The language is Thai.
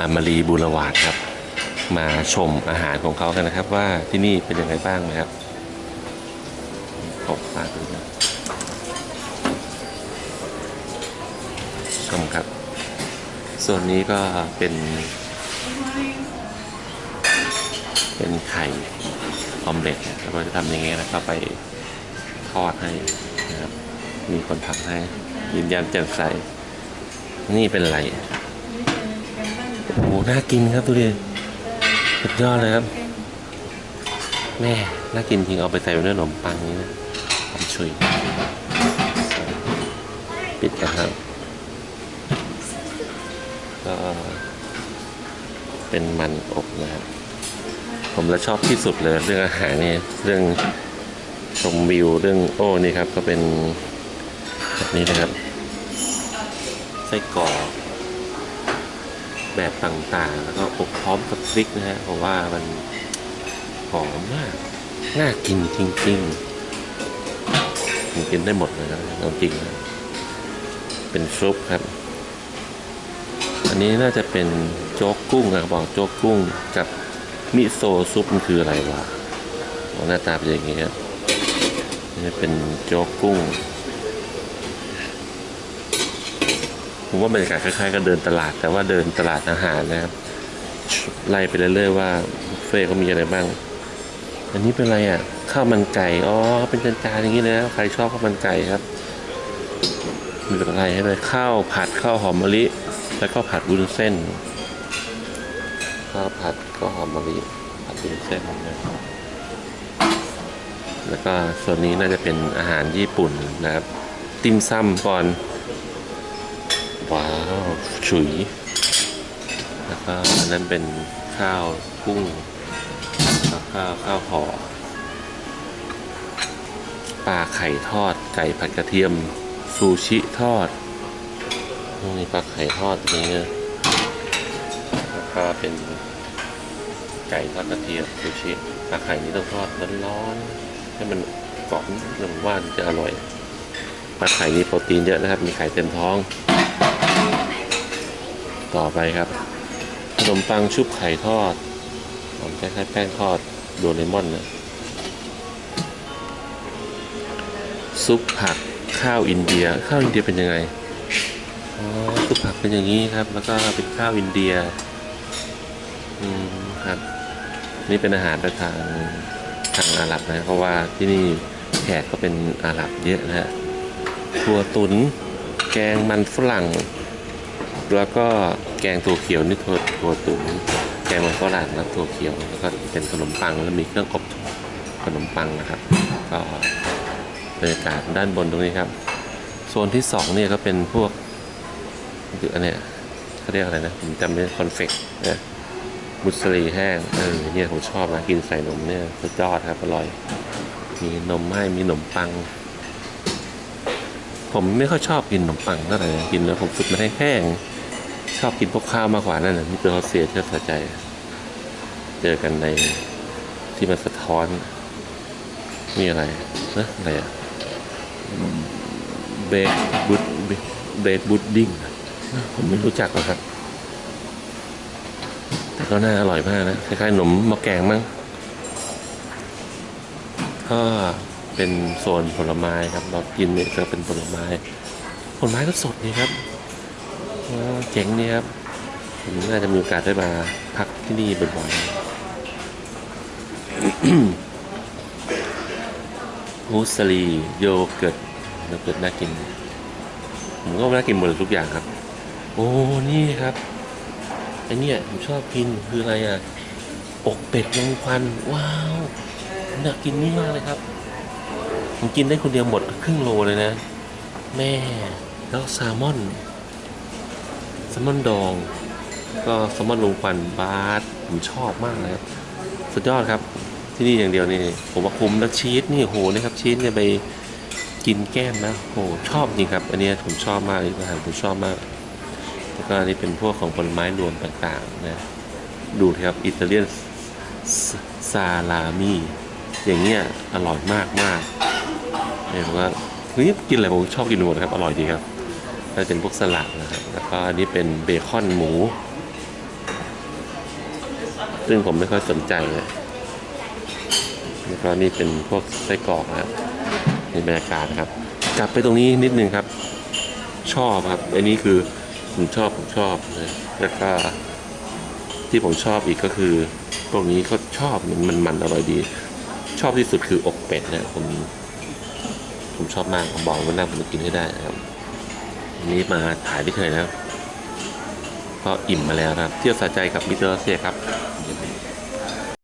อามารีบูรวาดครับ มาชมอาหารของเขากันนะครับว่าที่นี่เป็นยังไงบ้างนะครับขอบตาดูนะชมครับ ส่วนนี้ก็เป็น เป็นไข่ออมเล็ตแล้วก็จะทำยังไงแล้วก็ไปทอดให้นะครับ มีคนทำให้ยืนยันแจ่มใส นี่เป็นอะไร โอ้โหน่ากินครับดูดิสุดยอดเลยครับ แม่น่ากินจริงเอาไปใส่ในขนมปังนี้นะหอมฉุยปิดนะครับก็เป็นมันอบนะครับผมและชอบที่สุดเลยเรื่องอาหารเนี่ยเรื่องชมวิวเรื่องโอ้นี่ครับก็เป็นแบบนี้นะครับไส้กรอก แบบต่างๆ แล้วก็อบพร้อมกับพริกนะฮะเพราะว่ามันหอมมาก น่ากินจริงๆผมกินได้หมดเลยนะจริงนะเป็นซุปครับ อันนี้น่าจะเป็นโจ๊กกุ้งนะบอกโจ๊กกุ้งกับมิโซซุปมันคืออะไรวะอ๋อหน้าตาเป็นอย่างนี้ครับนี่เป็นโจ๊กกุ้ง ผมว่าบรรยากาศคล้ายๆกับเดินตลาด แต่ว่าเดินตลาดอาหารนะครับ ไล่ไปเรื่อยๆว่าบุฟเฟ่เขามีอะไรบ้าง อันนี้เป็นอะไรอะข้าวมันไก่อ๋อเป็นจานๆอย่างนี้เลยนะใครชอบข้าวมันไก่ครับมีอะไรให้เลยข้าวผัดข้าวหอมมะลิ แล้วก็ผัดวุ้นเส้น ข้าวผัดข้าวหอมมะลิผัดวุ้นเส้นนะครับแล้วก็ส่วนนี้น่าจะเป็นอาหารญี่ปุ่นนะครับ ติมซัมก่อน ว้าว ฉุย แล้วก็อันนั้นเป็นข้าวกุ้งแล้วข้าวข้าวห่อปลาไข่ทอด ไก่ผัดกระเทียม ซูชิทอดนี่ปลาไข่ทอดอย่างเงี้ยแล้วก็เป็นไก่ทอดกระเทียมซูชิปลาไข่นี้ต้องทอดร้อนๆให้มันกรอบนิดนึงว่านจะอร่อยปลาไข่นี้โปรตีนเยอะนะครับ มีไข่เต็มท้อง ต่อไปครับ ขนมปังชุบไข่ทอดหอมคล้ายๆแป้งทอดโดเรมอนนะซุปผักข้าวอินเดีย ข้าวอินเดียเป็นยังไงอ๋อซุปผักเป็นอย่างนี้ครับ แล้วก็เป็นข้าวอินเดียอืมครับนี่เป็นอาหารประทางทางอาหรับนะ เพราะว่าที่นี่แขกก็เป็นอาหรับเยอะนะฮะถั่วตุน แกงมันฝรั่ง แล้วก็แกงถั่วเขียวนี่ถั่วถั่วตุ๋นแกงมันฝรั่งแล้วถั่วเขียวแล้วก็เป็นขนมปังแล้วมีเครื่องอบขนมปังนะครับ ก็บรรยากาศด้านบนตรงนี้ครับโซนที่สองเนี่ยก็เป็นพวกคืออันเนี้ยเขาเรียกอะไรนะผมจำไม่ได้คอนเฟกนะมุสลีแห้งเออเนี่ยผมชอบนะกินใส่นมเนี่ยสุดยอดครับอร่อย มีนมให้มีขนมปัง ผมไม่ค่อยชอบกินขนมปังเท่าไหร่กินแล้วผมสุดมันแห้งๆ ชอบกินพวกข้าวมากกว่านั่นนะมิสเตอร์ฮอสเซียเชื่อสะใจ เจอกันในที่มันสะท้อน มีอะไรนะอะไรอะเบดบุดเบดบุดดิ้งผมไม่รู้จักหรอกครับ แต่ก็น่าอร่อยมากนะ คล้ายๆขนมม้อแกงมั้งก็เป็นโซนผลไม้ครับ เรากินเนี่ยก็เป็นผลไม้ ผลไม้ก็สดนี่ครับ เจ๋งนี่ครับผมน่าจะมีโอกาสได้มาพักที่นี่บ่อยๆมูสลีโยเกิร์ตโยเกิร์ตน่ากิน ผมก็น่ากินหมดทุกอย่างครับ โอ้นี่ครับไอเนี่ยผมชอบกินคืออะไรอะอกเป็ดลมควันว้าวผมอยากินนี่มากเลยครับผมกินได้คนเดียวหมดครึ่งโลเลยนะ แม่แล้วแซลมอน ลมอนดอง ก็แซลมอนลงควันบาสผมชอบมากเลยครับ สุดยอดครับ ที่นี่อย่างเดียวนี่ผมว่าคุ้มแล้วชีสนี่โหนะครับชีสเนี่ยไปกินแก้มนะโหชอบจริงครับ อันนี้ผมชอบมากเลยอาหารผมชอบมากแล้วก็อันนี้เป็นพวกของผลไม้รวมต่างๆนะดูครับอิตาเลียนซาลามี่อย่างเงี้ยอร่อยมากมากเนี่ยผมว่าเฮ้ยกินอะไรผมชอบกินหมดครับอร่อยดีครับ แล้เป็นพวกสลัดนะครับ แล้วก็อันนี้เป็นเบคอนหมู ซึ่งผมไม่ค่อยสนใจนะแล้วก็นี่เป็นพวกไส้กรอกนะครับในบรรยากาศนะครับ กลับไปตรงนี้นิดนึงครับ ชอบครับ อันนี้คือผมชอบผมชอบนะแล้วก็ที่ผมชอบอีกก็คือพวกนี้ก็ชอบมันมันมันอร่อยดี ชอบที่สุดคืออกเป็ดนะผมผมชอบมากผมบอกว่าหน้าผมจะกินให้ได้นะครับ วันนี้มาถ่ายที่เคยนะครับ ก็อิ่มมาแล้วครับ เที่ยวสะใจกับมิเตอร์เซียครับ